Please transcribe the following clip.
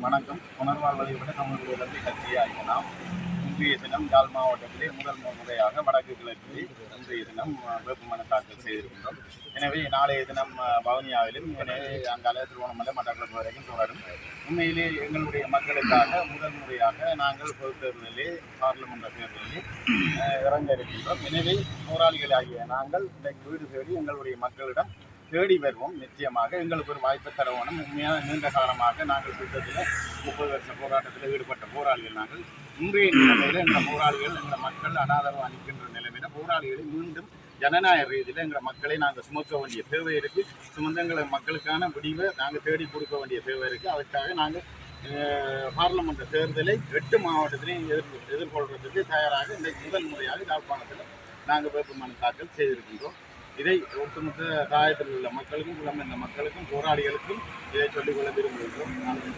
வணக்கம். புனர்வாழ்வதை விட நம்முடைய தம்பி கட்சியாக நாம் இன்றைய தினம் யாழ் மாவட்டத்திலே முதல் முறையாக வடக்கு கிழக்கிலே இன்றைய தினம் வேட்புமனு தாக்கல் செய்திருக்கின்றோம். எனவே நாளைய தினம் அஹ், வவுனியாவிலும் எனவே அங்கால மட்டக்களப்பு வரைக்கும் தொடரும். உண்மையிலே எங்களுடைய மக்களுக்காக முதல் முறையாக நாங்கள் பொது தேர்தலிலே பார்லிமெண்ட் தேர்தலிலே இறங்க இருக்கின்றோம். எனவே போராளிகளாகிய நாங்கள் இன்றைக்கு வீடு தேடி எங்களுடைய மக்களிடம் தேடி வருவோம் நிச்சயமாக. எங்களுக்கு ஒரு வாய்ப்பு தர வேணும் உண்மையாக நீண்ட காலமாக நாங்கள் சுற்றத்தில் முப்பது வருஷ போராட்டத்தில் ஈடுபட்ட போராளிகள் நாங்கள். இன்றைய நிலைமையில் எங்கள் போராளிகள் எங்கள் மக்கள் அனாதரவு அளிக்கின்ற நிலைமையில் போராளிகளை மீண்டும் ஜனநாயக ரீதியில் எங்கள் மக்களை நாங்கள் சுமக்க வேண்டிய தேவை இருக்குது சுமந்தங்களை மக்களுக்கான விடிவை நாங்கள் தேடி கொடுக்க வேண்டிய தேவை இருக்குது அதற்காக நாங்கள் பார்லமெண்ட் தேர்தலை எட்டு மாவட்டத்திலையும் எதிர் எதிர்கொள்வதற்கு தயாராக இந்த முதல் முறையாக யாழ்ப்பாணத்தில் நாங்கள் வேட்புமனு தாக்கல் செய்திருக்கின்றோம். இதை ஒட்டுமொத்த தாயத்தில் உள்ள மக்களுக்கும் புலம்பெயர்ந்த மக்களுக்கும் போராளிகளுக்கும் இதை சொல்லிக்கொள்ள விரும்புகிறோம் நன்றி.